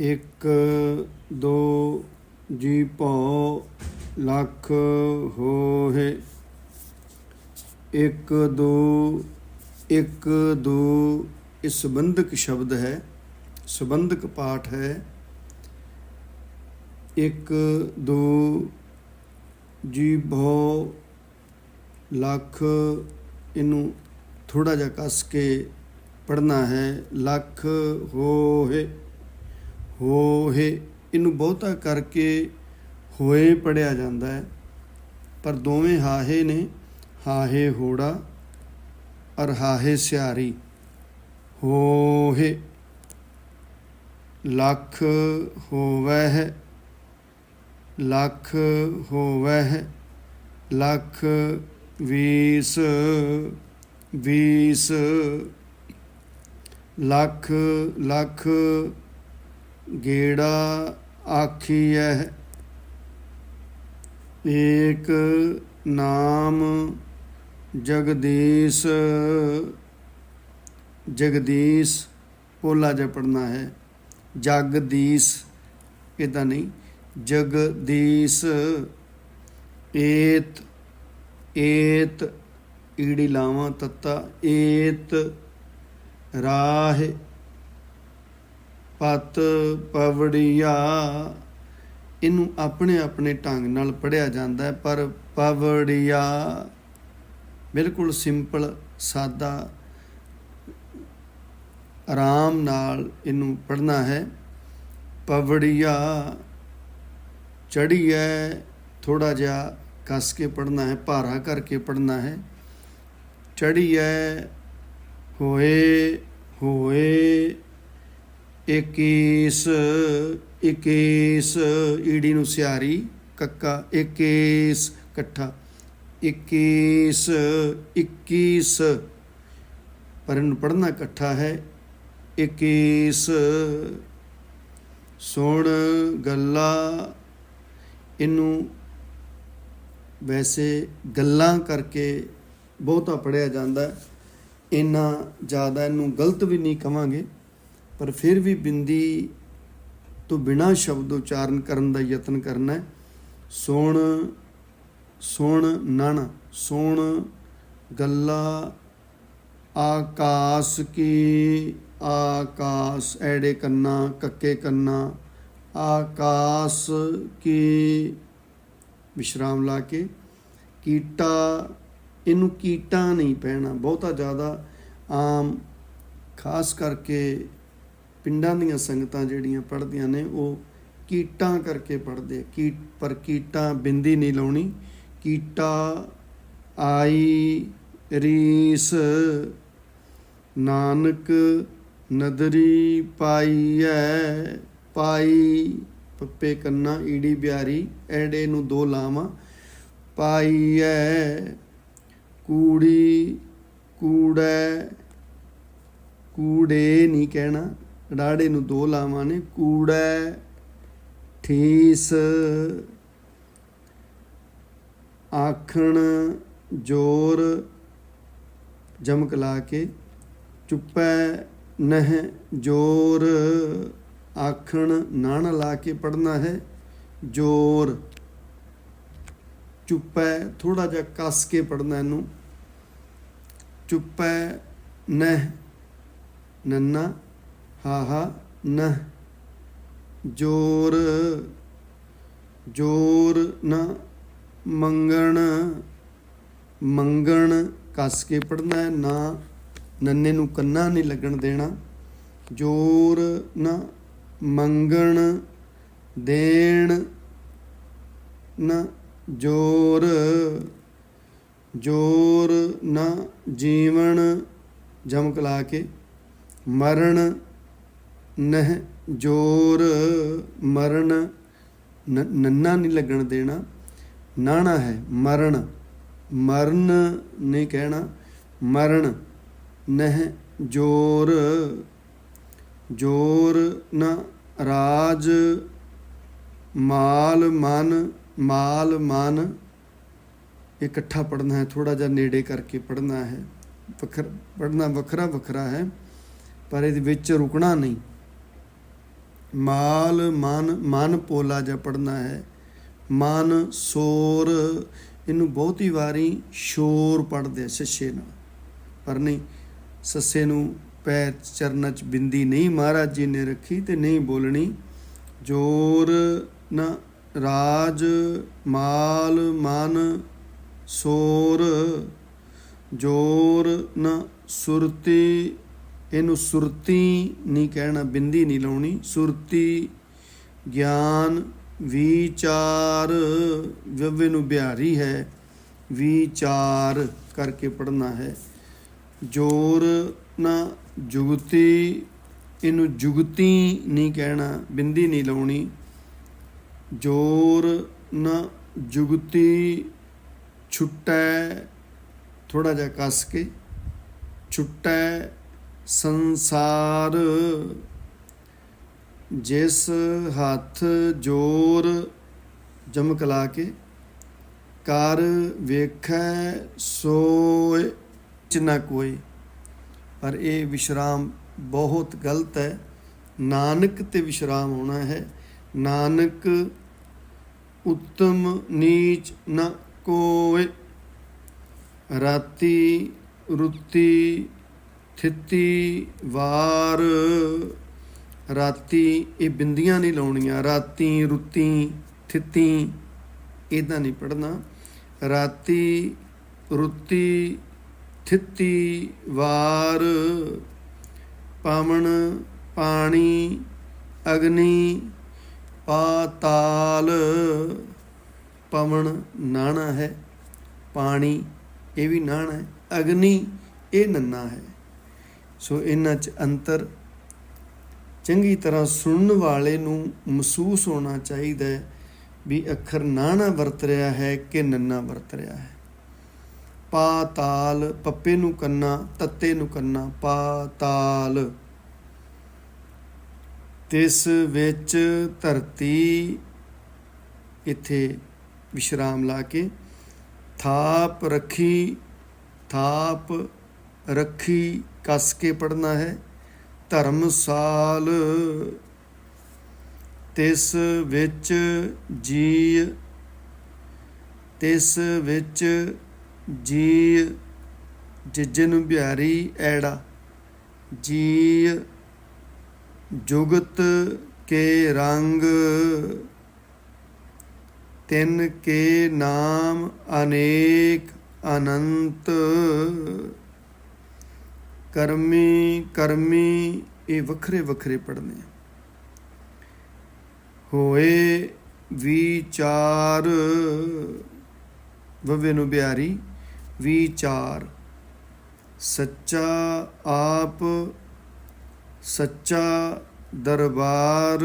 ਇੱਕ, ਦੋ, ਜੀ ਭਉ ਲੱਖ ਹੋਏ। ਇੱਕ, ਦੋ ਇੱਕ, ਦੋ, ਇਹ ਸੰਬੰਧਕ ਸ਼ਬਦ ਹੈ, ਸੰਬੰਧਕ ਪਾਠ ਹੈ। ਇੱਕ, ਦੋ, ਜੀ ਭਉ ਲੱਖ, ਇਹਨੂੰ ਥੋੜਾ ਜਿਹਾ ਕੱਸ ਕੇ ਪੜਨਾ ਹੈ। ਲੱਖ ਹੋਏ। ਹੋਏ, ਇਹਨੂੰ ਬਹੁਤਾ ਕਰਕੇ ਹੋਏ ਪੜਿਆ ਜਾਂਦਾ ਹੈ। ਪਰ ਦੋਵੇਂ ਹਾਹੇ ਨੇ, ਹਾਹੇ ਹੋੜਾ ਔਰ ਹਾਹੇ ਸਿਆਰੀ। ਹੋਹੇ ਲੱਖ ਹੋਵੈ ਲੱਖ ਹੋਵੈ ਲੱਖ ਵੀਸ ਵੀਸ, ਲੱਖ ਲੱਖ ਗੇੜਾ ਆਖੀਐ ਏਕ ਨਾਮ ਜਗਦੀਸ਼ ਜਗਦੀਸ਼ ਪੋਲਾ ਜਪੜਨਾ ਹੈ। ਜਗਦੀਸ਼ ਇਦਾਂ ਨਹੀਂ, ਜਗਦੀਸ਼, ਏਤ ਏਤ, ਈੜੀ ਲਾਵਾਂ ਤੱਤਾ, ਏਤ, ਰਾਹ ਪਤ ਪਵੜੀਆ। ਇਹਨੂੰ ਆਪਣੇ ਆਪਣੇ ਢੰਗ ਨਾਲ ਪੜਿਆ ਜਾਂਦਾ ਹੈ, ਪਰ ਪਵੜੀਆ ਬਿਲਕੁਲ ਸਿੰਪਲ, ਸਾਦਾ, ਆਰਾਮ ਨਾਲ ਇਹਨੂੰ ਪੜਨਾ ਹੈ। ਪਵੜੀਆ ਚੜੀਐ ਥੋੜਾ ਜਿਹਾ ਕੱਸ ਕੇ ਪੜਨਾ ਹੈ, ਭਾਰਾ ਕਰਕੇ ਪੜਨਾ ਹੈ। ਚੜੀਐ ਹੋਏ ਹੋਏ 21 21 ਈੜੀ ਨੂੰ ਸਿਆਰੀ, ਕੱਕਾ 21 ਇਕੱਠਾ। 21 21 ਪਰ ਇਹਨੂੰ ਪੜਨਾ ਇਕੱਠਾ ਹੈ। 21 ਸੁਣ ਗੱਲਾਂ। ਇਹਨੂੰ ਵੈਸੇ ਗੱਲਾਂ ਕਰਕੇ ਬਹੁਤਾ ਪੜਿਆ ਜਾਂਦਾ। ਇੰਨਾ ਜ਼ਿਆਦਾ ਇਹਨੂੰ ਗਲਤ ਵੀ ਨਹੀਂ ਕਵਾਂਗੇ। ਪਰ ਫਿਰ ਵੀ ਬਿੰਦੀ ਤੋਂ ਬਿਨਾ ਸ਼ਬਦ ਉਚਾਰਨ ਕਰਨ ਦਾ ਯਤਨ ਕਰਨਾ ਹੈ। ਸੁਣ ਸੁਣ ਨਣ, ਸੁਣ ਗੱਲਾ, ਆਕਾਸ ਕੀ, ਆਕਾਸ ਐੜੇ ਕੰਨਾ, ਕੱਕੇ ਕੰਨਾ, ਆਕਾਸ ਕੀ, ਵਿਸ਼ਰਾਮ ਲਾ ਕੇ ਕੀਟਾ, ਇਹਨੂੰ ਕੀਟਾ ਨਹੀਂ ਪਹਿਣਾ ਬਹੁਤਾ ਜ਼ਿਆਦਾ ਆਮ ਖਾਸ ਕਰਕੇ ਪਿੰਡਾਂ ਦੀਆਂ ਸੰਗਤਾਂ ਜਿਹੜੀਆਂ ਪੜ੍ਹਦੀਆਂ ਨੇ, ਉਹ ਕੀਟਾਂ ਕਰਕੇ ਪੜ੍ਹਦੇ ਕੀਟ, ਪਰ ਕੀਟਾਂ ਬਿੰਦੀ ਨਹੀਂ ਲਾਉਣੀ। ਕੀਟਾ ਆਈ ਰੀਸ, ਨਾਨਕ ਨਦਰੀ ਪਾਈਐ ਪਾਈ ਪੱਪੇ ਕੰਨਾ ਈੜੀ ਬਿਆਰੀ ਐੜੇ ਨੂੰ ਦੋ ਲਾਵਾਂ ਪਾਈਐ ਕੂੜੀ, ਕੂੜੈ, ਕੂੜੇ ਨਹੀਂ ਕਹਿਣਾ। ਡਾੜੇ ਨੂੰ ਦੋ ਲਾਵਾਂ ਨੇ, ਕੂੜੈ, ਠੀਸ, ਆਖਣ, ਜੋਰ, ਜਮਕ ਲਾ ਕੇ, ਚੁੱਪੈ, ਨਹਿ, ਜੋਰ, ਆਖਣ, ਨਾਣ ਲਾ ਕੇ ਪੜਨਾ ਹੈ, ਜੋਰ। ਚੁੱਪੈ ਥੋੜਾ ਜਿਹਾ ਕੱਸ ਕੇ ਪੜਨਾ ਇਹਨੂੰ। ਚੁੱਪੈ, ਨਹਿ, ਨੰਨਾ ਹਾਹਾ ਨ। ਜੋਰ। ਜੋਰ ਨ। ਮੰਗਣ। ਮੰਗਣ। ਕੱਸ ਕੇ ਪੜਨਾ ਹੈ। ਨਾ। ਨੰਨੇ ਨੂੰ ਕੰਨਾ ਨਹੀਂ ਲੱਗਣ ਦੇਣਾ। ਜੋਰ ਨ। ਮੰਗਣ। ਦੇਣ। ਨ। ਜੋਰ। ਜੋਰ ਨ। ਜੀਵਨ। ਜਮਕ ਲਾ ਕੇ। ਮਰਨ। ਨਹ ਜੋਰ ਮਰਨ, ਨ- ਨੰਨਾ ਨਹੀਂ ਲੱਗਣ ਦੇਣਾ, ਨਾਣਾ ਹੈ ਮਰਨ ਮਰਨ ਨਹੀਂ ਕਹਿਣਾ, ਮਰਨ, ਨਹ ਜੋਰ ਜੋਰ ਨਾ ਰਾਜ, ਮਾਲ ਮਨ ਮਾਲ ਮਨ ਇਕੱਠਾ ਪੜਨਾ ਹੈ ਥੋੜਾ ਜਿਹਾ ਨੇੜੇ ਕਰਕੇ ਪੜਨਾ ਹੈ, ਵੱਖਰ ਪੜਨਾ ਵੱਖਰਾ ਵੱਖਰਾ ਹੈ, ਪਰ ਇਹਦੇ ਵਿੱਚ ਰੁਕਣਾ ਨਹੀਂ। ਮਾਲ ਮਨ ਮਨ ਪੋਲਾ ਜਾਂ ਪੜਨਾ ਹੈ। ਮਨ ਸੋਰ, ਇਹਨੂੰ ਬਹੁਤੀ ਵਾਰੀ ਸ਼ੋਰ ਪੜਦੇ ਸੱਸੇ ਨਾਲ। ਪਰ ਨਹੀਂ, ਸੱਸੇ ਨੂੰ ਪੈਰ ਚਰਨਾਂ ਚ ਬਿੰਦੀ ਨਹੀਂ ਮਹਾਰਾਜ ਜੀ ਨੇ ਰੱਖੀ ਤੇ ਨਹੀਂ ਬੋਲਣੀ। ਜੋਰ ਨਾ ਰਾਜ, ਮਾਲ ਮਨ ਸੋਰ, ਜੋਰ ਨ ਸੁਰਤੀ ਇਹਨੂੰ ਸੁਰਤੀ ਨਹੀਂ ਕਹਿਣਾ, ਬਿੰਦੀ ਨਹੀਂ ਲਾਉਣੀ। ਸੁਰਤੀ, ਗਿਆਨ, ਵਿਚਾਰ ਵਿਵੇ ਨੂੰ ਬਿਹਾਰੀ ਹੈ। ਵਿਚਾਰ ਕਰਕੇ ਪੜਨਾ ਹੈ। ਜੋਰ ਨਾ ਜੁਗਤੀ, ਇਹਨੂੰ ਜੁਗਤੀ ਨਹੀਂ ਕਹਿਣਾ, ਬਿੰਦੀ ਨਹੀਂ ਲਾਉਣੀ। ਜੋਰ ਨਾ ਜੁਗਤੀ, ਛੁੱਟੈ ਥੋੜਾ ਜਿਹਾ ਕੱਸ ਕੇ, ਛੁੱਟੈ ਸੰਸਾਰ, ਜਿਸ ਹੱਥ ਜੋਰ ਜਮਕ ਲਾ ਕੇ, ਕਰ ਵੇਖੈ ਸੋਏ ਚ ਨਾ ਕੋਈ ਪਰ ਇਹ ਵਿਸ਼ਰਾਮ ਬਹੁਤ ਗਲਤ ਹੈ। ਨਾਨਕ ਤੇ ਵਿਸ਼ਰਾਮ ਹੋਣਾ ਹੈ। ਨਾਨਕ ਉੱਤਮ ਨੀਚ ਨ ਕੋਏ ਰਾਤੀ ਰੁੱਤੀ ਥਿੱਤੀ ਵਾਰ। ਰਾਤੀ ਇਹ ਬਿੰਦੀਆਂ ਨਹੀਂ ਲਾਉਣੀਆਂ, ਰਾਤੀ ਰੁੱਤੀ, ਥਿੱਤੀ ਇਦਾਂ ਨਹੀਂ ਪੜਨਾ ਰਾਤੀ ਰੁੱਤੀ, ਥਿੱਤੀ ਵਾਰ। ਪਾਵਨ, ਪਾਣੀ, ਅਗਨੀ, ਪਾਤਾਲ। ਪਵਨ ਨਾਣਾ ਹੈ, ਪਾਣੀ ਇਹ ਵੀ ਨਾਣਾ ਹੈ, ਅਗਨੀ ਇਹ ਨੰਨਾ ਹੈ। ਸੋ ਇਹਨਾਂ 'ਚ ਅੰਤਰ ਚੰਗੀ ਤਰ੍ਹਾਂ ਸੁਣਨ ਵਾਲੇ ਨੂੰ ਮਹਿਸੂਸ ਹੋਣਾ ਚਾਹੀਦਾ ਹੈ ਵੀ ਅੱਖਰ ਨਾਣਾ ਵਰਤ ਰਿਹਾ ਹੈ ਕਿ ਨੰਨਾ ਵਰਤ ਰਿਹਾ ਹੈ। ਪਾ, ਤਾਲ, ਪੱਪੇ ਨੂੰ ਕੰਨਾ, ਤੱਤੇ ਨੂੰ ਕੰਨਾ, ਪਾ ਪਾਤਾਲ ਤਿਸ ਵਿੱਚ ਧਰਤੀ ਇੱਥੇ ਵਿਸ਼ਰਾਮ ਲਾ ਕੇ ਥਾਪ ਰੱਖੀ ਥਾਪ ਰੱਖੀ ਕੱਸ ਕੇ ਪੜਨਾ ਹੈ ਧਰਮਸਾਲ ਤਿਸ ਵਿੱਚ ਜੀ ਤਿਸ ਵਿੱਚ ਜੀ ਜਿੱਜੇ ਨੂੰ ਬਿਹਾਰੀ ਐੜਾ ਜੀ ਜੁਗਤ ਕੇ ਰੰਗ, ਤਿੰਨ ਕੇ ਨਾਮ ਅਨੇਕ ਅਨੰਤ। ਕਰਮੀ ਕਰਮੀ, ਇਹ ਵੱਖਰੇ ਵੱਖਰੇ ਪੜਨੇ ਹੋਏ ਵਿਚਾਰ, ਵਵੇ ਨੂੰ ਬਿਹਾਰੀ, ਵਿਚਾਰ। ਸੱਚਾ ਆਪ, ਸੱਚਾ ਦਰਬਾਰ।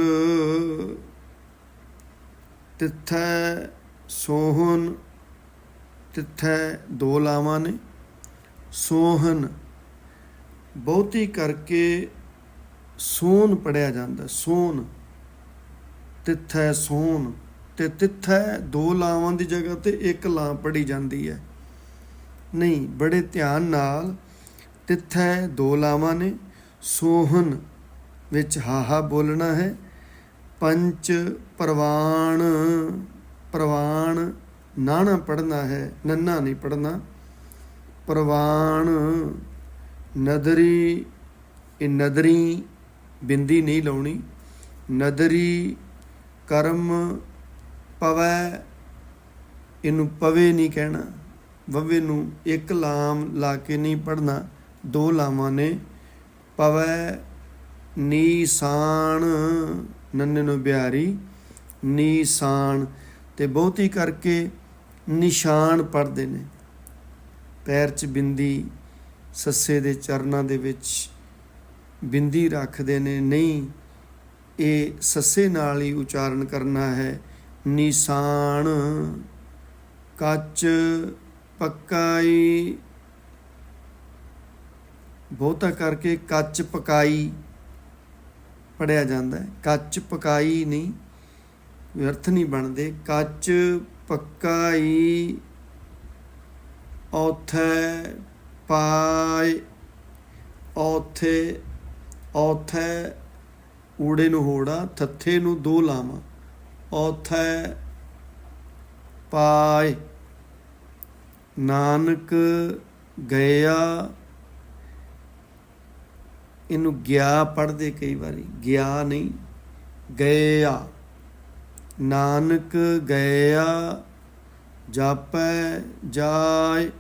ਤਿੱਥੈ ਸੋਹਣ ਤਿੱਥੈ ਦੋ ਲਾਵਾਂ ਨੇ। ਸੋਹਨ ਬਹੁਤੀ ਕਰਕੇ ਸੋਨ ਪੜਿਆ ਜਾਂਦਾ, ਸੋਨ। ਤਿੱਥੈ ਸੋਨ, ਤੇ ਤਿੱਥੈ ਦੋ ਲਾਵਾਂ ਦੀ ਜਗ੍ਹਾ ਤੇ ਇੱਕ ਲਾਂ ਪੜੀ ਜਾਂਦੀ ਹੈ। ਨਹੀਂ, ਬੜੇ ਧਿਆਨ ਨਾਲ ਤਿੱਥੈ ਦੋ ਲਾਵਾਂ ਨੇ ਸੋਹਨ ਵਿੱਚ ਹਾਹਾ ਬੋਲਣਾ ਹੈ। ਪੰਚ ਪ੍ਰਵਾਣ ਪ੍ਰਵਾਣ ਨਾਣਾ ਪੜਨਾ ਹੈ, ਨੰਨਾ ਨਹੀਂ ਪੜਨਾ ਪ੍ਰਵਾਣ ਨਦਰੀ, ਇਹ ਨਦਰੀ ਬਿੰਦੀ ਨਹੀਂ ਲਾਉਣੀ। ਨਦਰੀ ਕਰਮ ਪਵੈ, ਇਹਨੂੰ ਪਵੇ ਨਹੀਂ ਕਹਿਣਾ। ਵਵੇ ਨੂੰ ਇੱਕ ਲਾਮ ਲਾ ਕੇ ਨਹੀਂ ਪੜਨਾ ਦੋ ਲਾਵਾਂ ਨੇ। ਪਵੈ ਨੀਸਾਨ ਨੰਨੇ ਨੂੰ ਬਿਹਾਰੀ। ਨੀਸਾਨ ਤੇ ਬਹੁਤੀ ਕਰਕੇ ਨਿਸ਼ਾਨ ਪੜਦੇ ਨੇ। ਪੈਰ 'ਚ ਬਿੰਦੀ ਸੱਸੇ ਦੇ ਚਰਨਾਂ ਦੇ ਵਿੱਚ ਬਿੰਦੀ ਰੱਖਦੇ ਨੇ, ਨਹੀਂ, ਇਹ ਸੱਸੇ ਨਾਲ ਹੀ ਉਚਾਰਨ ਕਰਨਾ ਹੈ। ਨਿਸ਼ਾਨ, ਕੱਚ ਪੱਕਾਈ। ਬਹੁਤਾ ਕਰਕੇ ਕੱਚ ਪਕਾਈ ਪੜਿਆ ਜਾਂਦਾ ਹੈ। ਕੱਚ ਪਕਾਈ ਨਹੀਂ, ਵਿਅਰਥ ਨਹੀਂ ਬਣਦੇ। ਕੱਚ ਪੱਕਾਈ ਔਥੈ ਪਾਇ ਔਥੇ, ਔਥੈ ਊੜੇ ਨੂੰ ਹੋੜਾ, ਥੱਥੇ ਨੂੰ ਦੋ ਲਾਵਾਂ ਔਥੈ ਪਾਏ ਨਾਨਕ ਗਿਆ। ਇਹਨੂੰ ਗਿਆ ਪੜਦੇ ਕਈ ਵਾਰੀ, ਗਿਆ ਨਹੀਂ, ਗਿਆ। ਨਾਨਕ ਗਿਆ, ਜਾਪੈ ਜਾਏ।